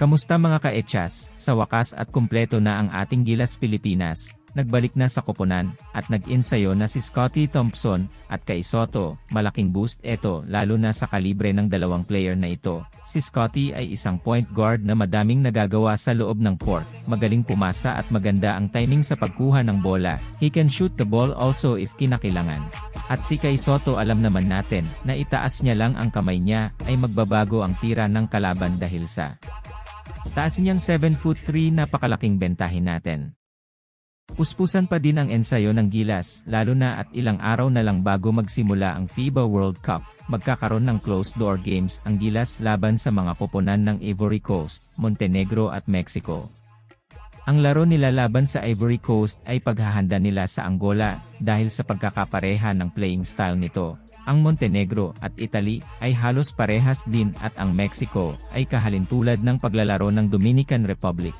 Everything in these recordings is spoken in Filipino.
Kamusta mga kaetyas, sa wakas at kumpleto na ang ating Gilas Pilipinas, nagbalik na sa koponan, at nag-insayo na si Scotty Thompson, at kay Soto, malaking boost eto lalo na sa kalibre ng dalawang player na ito. Si Scotty ay isang point guard na madaming nagagawa sa loob ng court, magaling pumasa at maganda ang timing sa pagkuha ng bola, he can shoot the ball also if kinakailangan. At si kay Soto alam naman natin, na itaas niya lang ang kamay niya, ay magbabago ang tira ng kalaban dahil sa Taas niyang 7 foot 3 napakalaking bentahin natin. Puspusan pa din ang ensayo ng Gilas, lalo na at ilang araw na lang bago magsimula ang FIBA World Cup, magkakaroon ng closed-door games ang Gilas laban sa mga koponan ng Ivory Coast, Montenegro at Mexico. Ang laro nila laban sa Ivory Coast ay paghahanda nila sa Angola, dahil sa pagkakapareha ng playing style nito. Ang Montenegro at Italy ay halos parehas din at ang Mexico ay kahalintulad ng paglalaro ng Dominican Republic.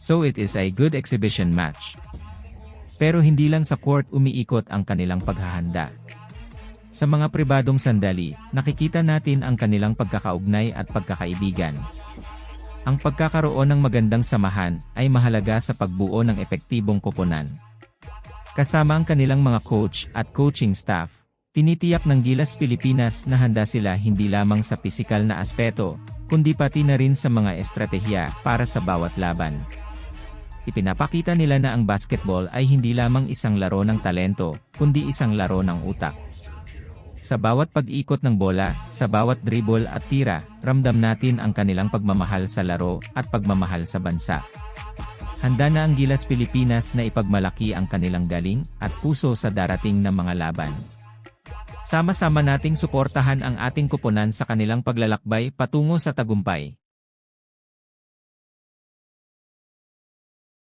So it is a good exhibition match. Pero hindi lang sa court umiikot ang kanilang paghahanda. Sa mga pribadong sandali, nakikita natin ang kanilang pagkakaugnay at pagkakaibigan. Ang pagkakaroon ng magandang samahan ay mahalaga sa pagbuo ng epektibong koponan. Kasama ang kanilang mga coach at coaching staff, tinitiyak ng Gilas Pilipinas na handa sila hindi lamang sa pisikal na aspeto, kundi pati na rin sa mga estratehiya para sa bawat laban. Ipinapakita nila na ang basketball ay hindi lamang isang laro ng talento, kundi isang laro ng utak. Sa bawat pag-ikot ng bola, sa bawat dribble at tira, ramdam natin ang kanilang pagmamahal sa laro at pagmamahal sa bansa. Handa na ang Gilas Pilipinas na ipagmalaki ang kanilang galing at puso sa darating na mga laban. Sama-sama nating suportahan ang ating kuponan sa kanilang paglalakbay patungo sa tagumpay.